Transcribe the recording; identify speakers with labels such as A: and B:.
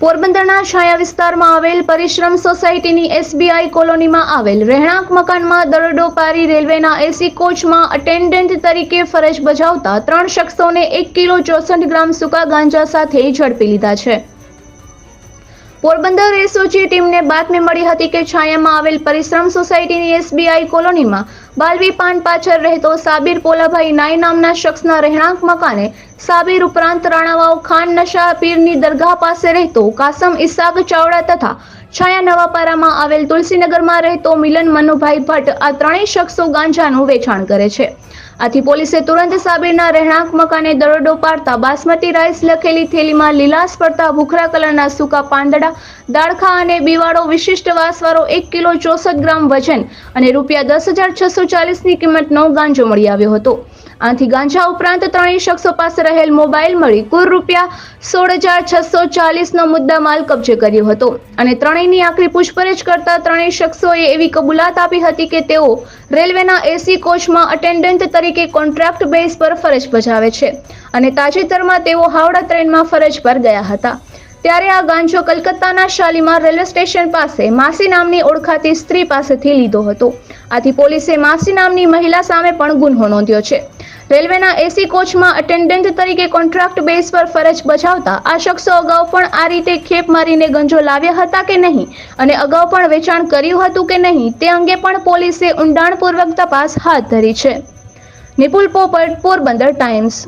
A: પોરબંદરના છાયા વિસ્તારમાં આવેલ પરિશ્રમ સોસાયટીની એસબીઆઈ કોલોનીમાં આવેલ રહેણાંક મકાનમાં દરોડો પારી રેલવેના એસી કોચમાં અટેન્ડન્ટ તરીકે ફરજ બજાવતા ત્રણ શખ્સોને એક કિલો ચોસઠ ગ્રામ સૂકા ગાંજા સાથે ઝડપી લીધા છે. પોરબંદર એસઓજી ટીમને બાતમી મળી હતી કે છાયામાં આવેલ પરિશ્રમ સોસાયટીની એસબીઆઈ કોલોનીમાં બાલવી પાન પાછળ રહેતો સાબિર પોલાભાઈ નાઈ નામના શખ્સના રહેણાંક મકાને સાબિર ઉપરાંત રાણાવાવ ખાન નશા પીરની દરગાહ પાસે રહેતો કાસમ ઇસાક ચાવડા તથા છાયા નવાપારામાં આવેલ તુલસીનગરમાં રહેતો મિલન મનુભાઈ ભટ્ટ આ ત્રણેય શખ્સો ગાંજાનું વેચાણ કરે છે. આથી પોલીસે તુરંત સાબિરના રહેણાંક મકાને દરોડો પાડતા બાસમતી રાઈસ લખેલી થેલીમાં લીલાશ પડતા ભૂખરા કલરના સૂકા પાંદડા, દાળખા અને બીવાળો વિશિષ્ટ વાસવાળો એક કિલો ચોસઠ ગ્રામ વજન અને રૂપિયા દસ હજાર છસો ચાલીસની કિંમતનો ગાંજો મળી આવ્યો હતો. આથી ગાંજા ઉપરાંત ત્રણેય શખ્સો પાસે રહેલ મોબાઈલ મળી કુલ રૂપિયા સોળ હજાર છસો ચાલીસનો મુદ્દા માલ કબજે કર્યો હતો. અને ત્રણેયની આખરી પૂછપરછ કરતા ત્રણેય શખ્સોએ એવી કબૂલાત આપી હતી કે તેઓ રેલવેના એસી કોચમાં અટેન્ડન્ટ તરીકે કોન્ટ્રાક્ટ બેઝ પર ફરજ બજાવે છે. અને તાજેતરમાં તેઓ હાવડા ટ્રેનમાં ફરજ પર ગયા હતા. ત્યારે આ ગાંજો કલકત્તાના શાલીમાર રેલવે સ્ટેશન પાસે માસી નામની ઓળખાતી સ્ત્રી પાસેથી લીધો હતો. આથી પોલીસે માસી નામની મહિલા સામે પણ ગુન્હો નોંધ્યો છે. રેલવેના એસી કોચમાં અટેન્ડન્ટ તરીકે કોન્ટ્રાક્ટ બેઝ પર ફરજ બજાવતા આ શખ્સો અગાઉ પણ આ રીતે ખેપ મારીને ગંજો લાવ્યા હતા કે નહીં અને અગાઉ પણ વેચાણ કર્યું હતું કે નહીં તે અંગે પણ પોલીસે ઊંડાણપૂર્વક તપાસ હાથ ધરી છે. નિપુલ પોપટ, પોરબંદર ટાઈમ્સ.